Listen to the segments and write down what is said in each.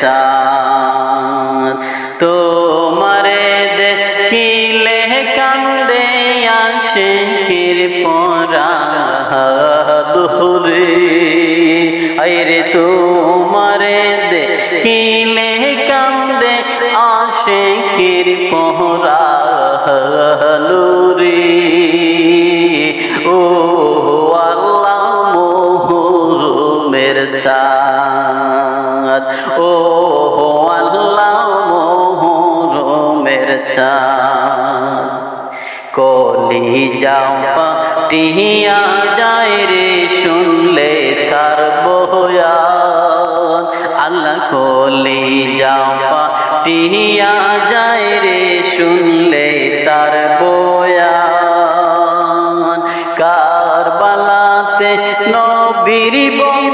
চাঁদ তোমারে দেখিলে কান্দে আসে কির পরা দুহরে আইরে তো কলি যাও পাটিয়া যায় রে, শুনলে তার আল্লাহ কলি যাও পাটিয়া যায় রে, শুনলে তার বয়ান। কারবালাতে নবীর বংশের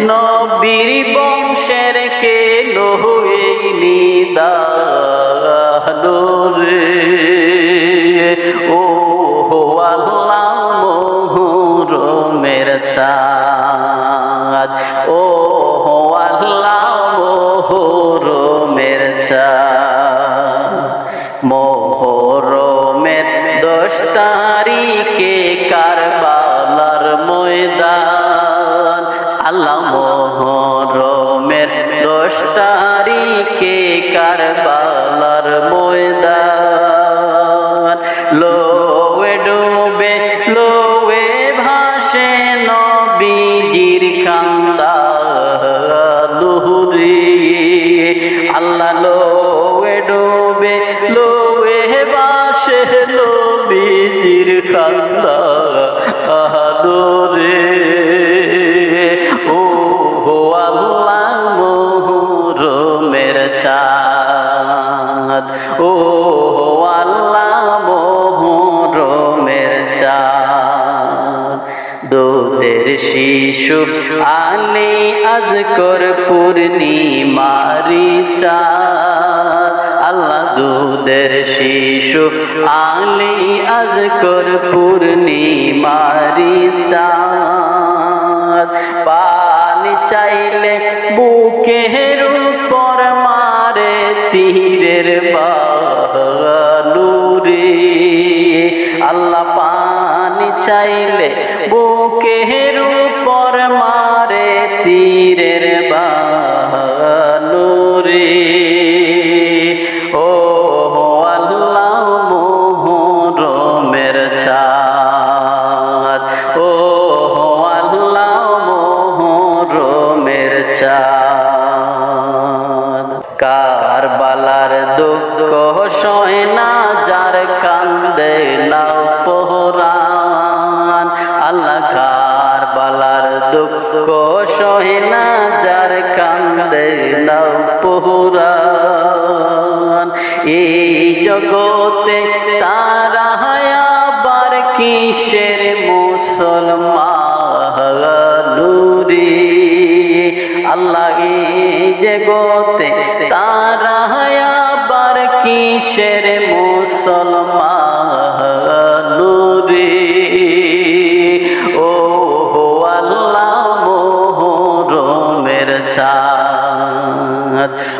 নবীর বংশের কে নবীনি দানুরি ও আল্লাহ মোহরমের চাঁদ। ও আল্লাহ মোহরমের চাঁদ। কারবালার ময়দান। লোয়ে ডুবে, লোয়ে ভাসে নবীজির কান্দা লুহুরি। আল্লাহ লোয়ে ডুবে, লোয়ে ভাসে নবীজির কান্দা আদরে ও আল্লাহ মোহরমের চাঁদ। দুধের শিশু আলী আজকর পূর্ণিমারি চাঁদ। আল্লাহ দুধের শিশু আলী আজকর পূর্ণিমারি আল্লাহ পানি চাইলে বুকের উপর মারে তীরের বালুরে ও আল্লাহ মোহরমের চাঁদ। ও আল্লাহ মোহরমের চাঁদ। দুঃখ সয় না যার কান্দে লাও পোহরান। এই জগতে তারা আবার কিসের মুসলমানুরি আল্লাহ, এই জগতে তারা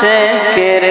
sé.